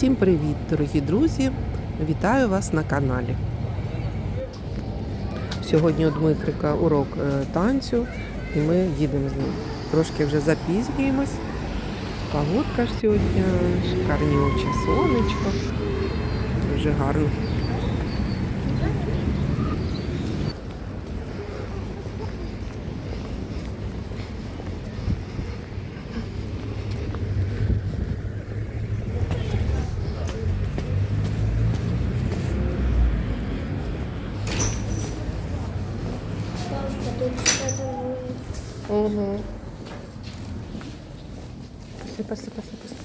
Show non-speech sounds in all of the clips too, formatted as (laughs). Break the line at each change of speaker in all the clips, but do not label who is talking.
Усім привіт, дорогі друзі! Вітаю вас на каналі. Сьогодні у Дмитрика урок е, танцю, і ми їдемо з ним. Трошки вже запізнюємось. Погодка сьогодні, очі, сонечко. Дуже гарно. Угу. Пошли, пошли, пошли, пошли.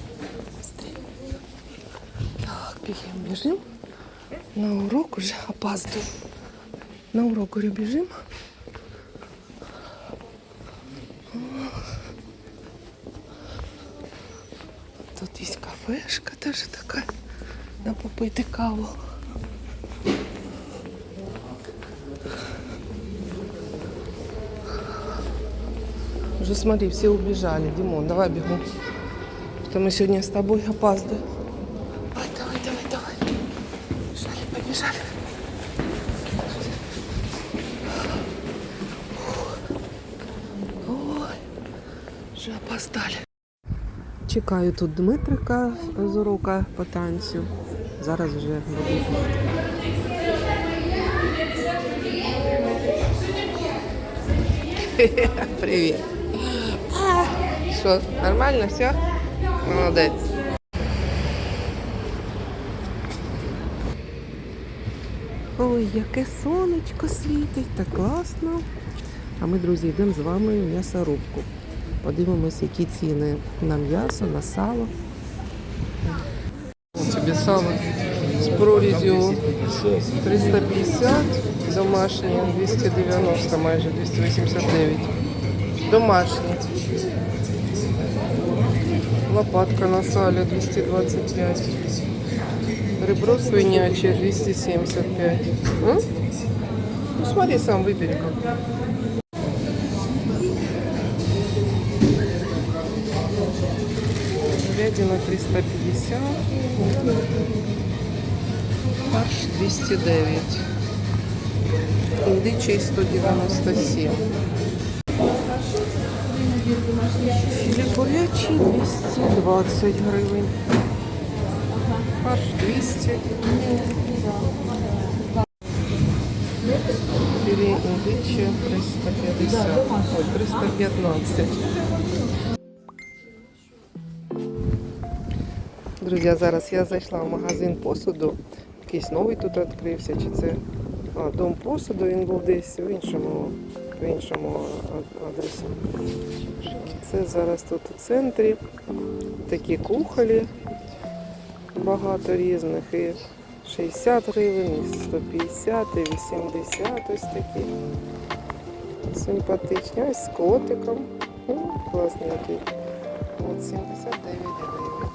Быстрее. Так, бежим, бежим. На урок уже опаздываю. На урок, говорю, бежим. Тут есть кафешка даже такая. На попити каву. Уже смотри, все убежали. Димон, давай бегу. Что мы сегодня с тобой опаздываем. Давай, давай, давай, давай. Побежали, побежали. Ой, вже опоздали. Чекаю тут Дмитрика з урока по танцю. Зараз вже буду. Привіт. Що, нормально все? Молодець. Ой, яке сонечко світить, так класно. А ми, друзі, йдемо з вами в м'ясорубку. Подивимось, які ціни на м'ясо, на сало. Тобі сало з прорізю 350, домашнє 290, майже 289. Домашнє. Лопатка на сале 225. Ребро свинячее 275. М? Ну смотри, сам выбери как. Говядина 350. Фарш 209. Індичий 197. Філе курячий 220 гривень. Фарш 200. Філе індиче 350. Ой, 315. Друзі, зараз я зайшла в магазин посуду. Якийсь новий тут відкрився, чи це а, дом посуду, він був десь в іншому, в іншому а- адресі. Це зараз тут у центрі. Такі кухолі багато різних. І 60 гривень, і 150, і 80 ось такі. Симпатичні. Ось з котиком. Ну, класний який. От 79 гривень.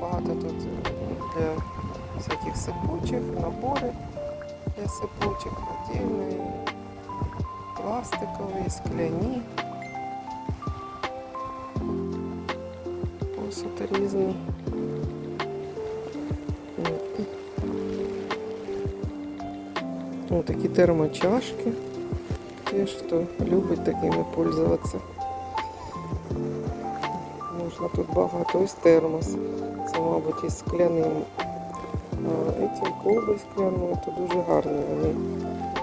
Багато тут для всяких сипучих, набори для сипучих, отдельні, пластикові, скляні. Посуд різний. Ось такі термочашки. Теж хто любить такими пользуватися. Можна тут багато. Ось термос. Це, мабуть, із скляним. Ці колби скляною, то дуже гарні. Вони,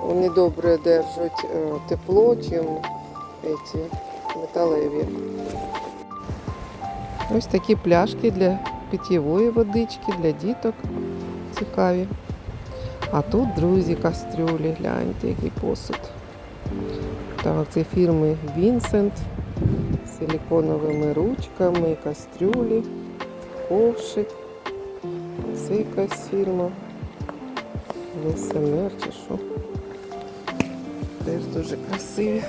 вони добре держать е, тепло, чим ці металеві. Ось такі пляшки для питьєвої водички, для діток. Цікаві. А тут, друзі, кастрюлі, гляньте, який посуд. Так, це фірми Vincent з силиконовими ручками, кастрюлі, ковшик. Це якась фірма. ВСМР чи що. Теж дуже красиві.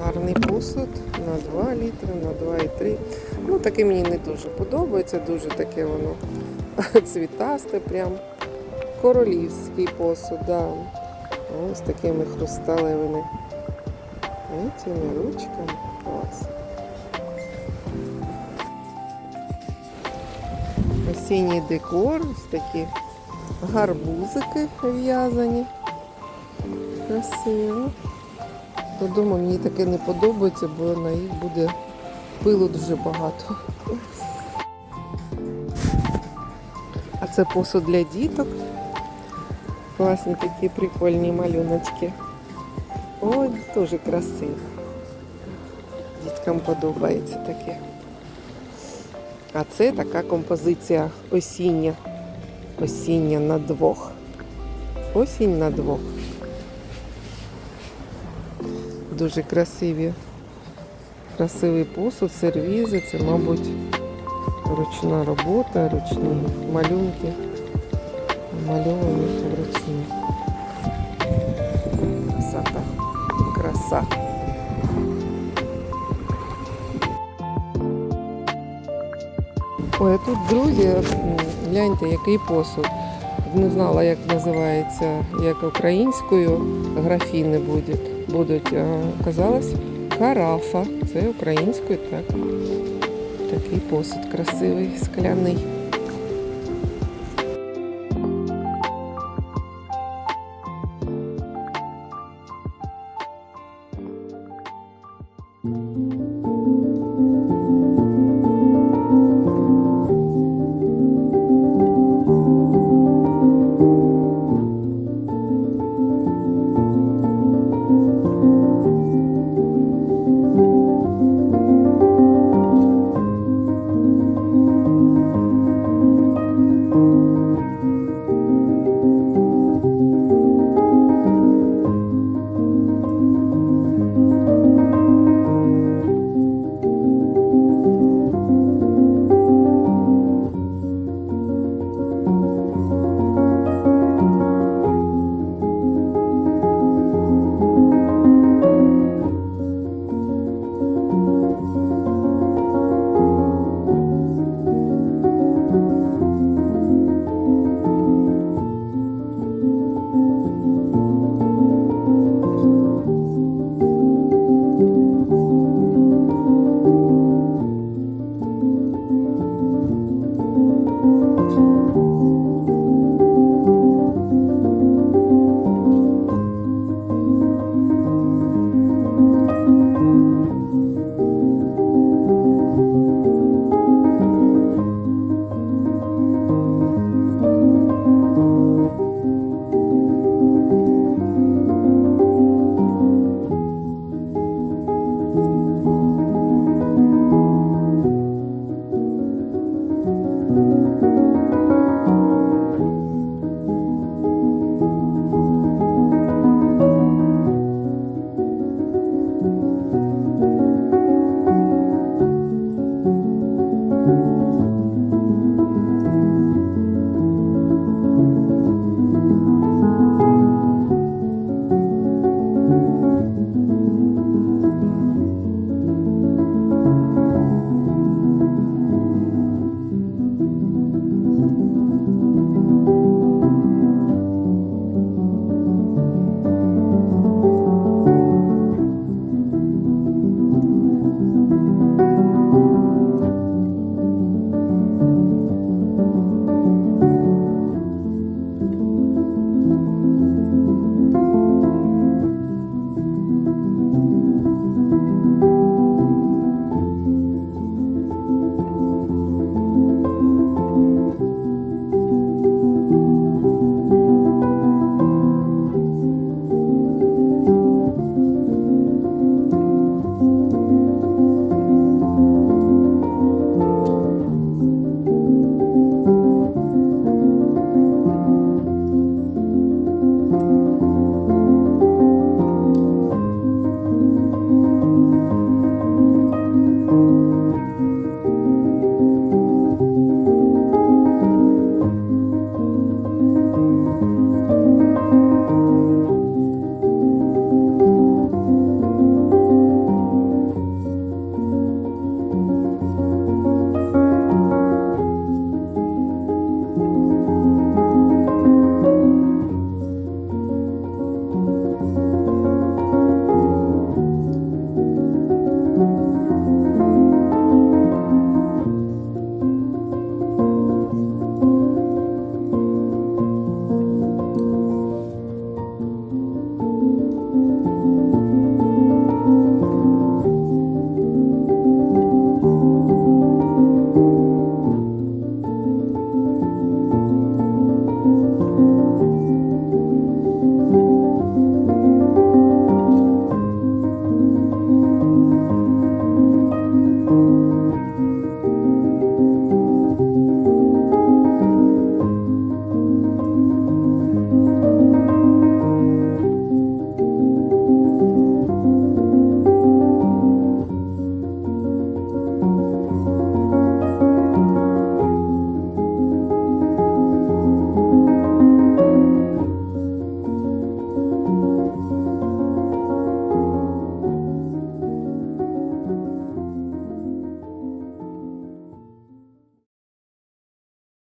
Гарний посуд на 2 літри, на 2,3. Ну, таке мені не дуже подобається, дуже таке воно (laughs) цвітасте, прям королівський посуд, да. Ось такими хрусталевими цими ручками. Клас. Осінній декор, ось такі гарбузики в'язані. Красиво. Додому мені таке не подобається, бо на їх буде пилу дуже багато. А це посуд для діток. Класні такі прикольні малюночки. Ой, дуже красиво. Діткам подобається таке. А це така композиція осіння. Осіння на двох. Осінь на двох. Дуже красиві. Красивий посуд, сервізи. Це, мабуть, ручна робота, ручні малюнки. Мальовані вручну. Красота. Краса. Ой, а тут, друзі, м, гляньте, який посуд. Не знала, як називається, як українською графіни будуть. будуть. А, Казалось, карафа. Це українською, так. Такий посуд красивий, скляний.